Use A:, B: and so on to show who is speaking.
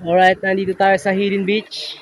A: Alright, nandito tayo sa Hidden Beach.